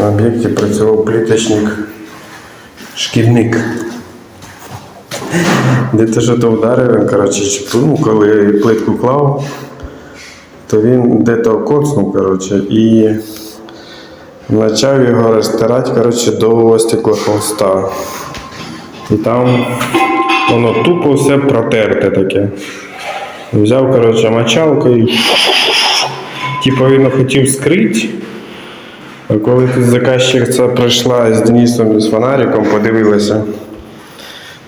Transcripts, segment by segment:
На об'єкті працював пліточник шкільник. Де то що то вдарив, він, коротше, ну, коли плитку клав, то він де-то коцнув, коротше, і почав його розтирати, коротше, до стеклохолста. І там воно тупо все протерте таке. Взяв, коротше, мочалку і типу він хотів скрити. Коли тут заказчиця прийшла з Денисом і з фонариком, подивилася,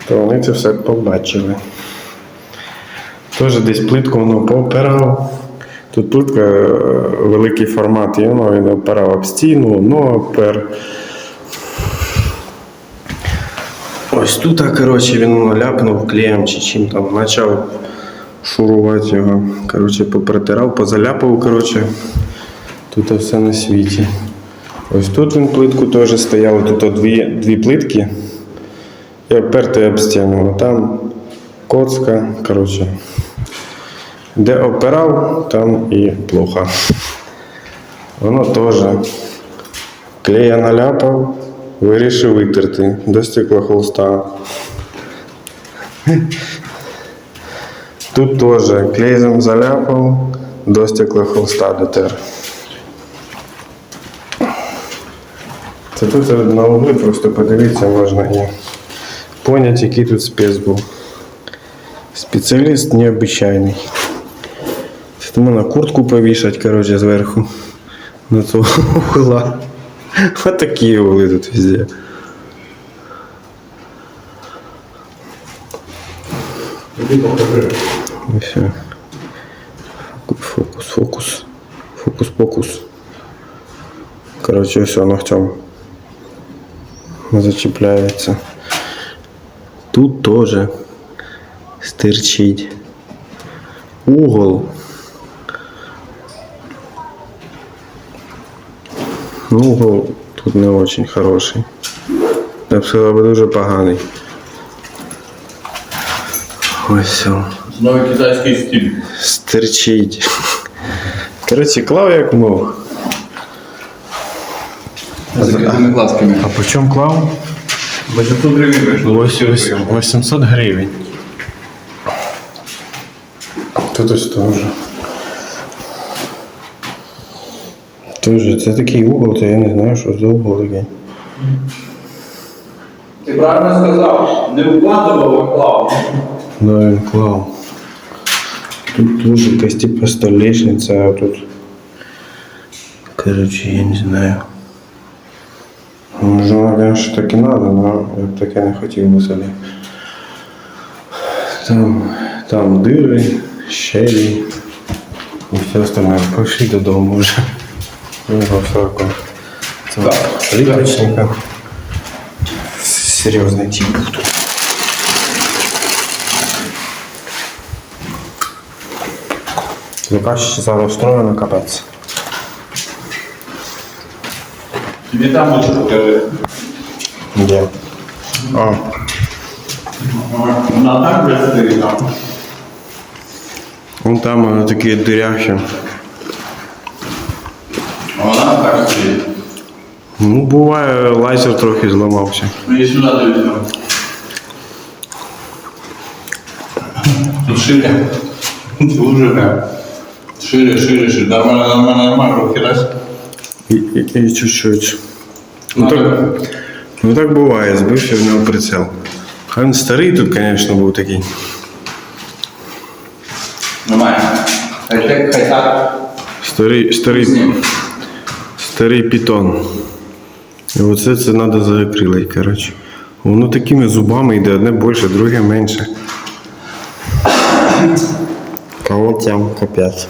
то вони це все побачили. Теж десь плитку воно поопирав. Тут плитка е, великий формат, і воно він опирав об стіну, ну опер. Ось тут, коротше, він воно ляпнув клеєм чи чим там, почав шурувати його. Коротше, попритирав, позаляпав, коротше. Тут все на світі. Ось тут він плитку теж стояв, тут дві, дві плитки. І опертий об стіну. Там коцка, коротше. Де опирав, там і плохо. Воно теж клея наляпав, вирішив витерти до стеклохолста. Тут теж клеєм заляпав, до стеклохолста дотер. Це тут на углі просто подивитися можна і поняти, який тут спец був. Спеціаліст необичайний. Це Тому на куртку повішать, коротше, зверху. На цього угла. Ось такі угли тут везде. І все. Фокус, фокус. Фокус, фокус. Коротше, все, ногтем зачіпляється. Тут теж стирчить. Угол. Ну, угол тут не очень хороший. Я б сказав, дуже поганий. Ось все. Знову китайський стиль. Стирчить. Коротше, клав як мог. З закритими глазками. А по чому клав? 800 гривень вийшло. 800 гривень. Тут ось теж. Тоже, це такий угол, то я не знаю, що за угол такий. Ти правильно сказав, не вкладував, а клав. Да, він клав. Тут теж якась типу столешниця, а тут. Короче, я не знаю. Може, вона, конечно, так і надо, но я б таке не хотів би собі. Там, там дири, щелі і все остальне. Пошли додому вже. Ну, во всякому. Це плиточника. Серйозний тип тут. Заказчиця розстроєна капець. Лучше покажи. Де? А, Вона так вже там. вон там е, такі диряхи. А вона так сидить. Ну, буває, лазер трохи зламався. Ну і сюди дивіться. Тут шире. Дуже. Шире, шире, шире. Нормально, нормально, нормально, раз. І, і, і чуть-чуть. Ну так, ну так буває, збився в нього прицел. А він старий тут, звісно, був такий. Нормально. Хай так, хай так. Старий, старий, старий пітон. І оце це треба заакрилити, коротше. Воно такими зубами йде, одне більше, друге менше. Кого тям капець.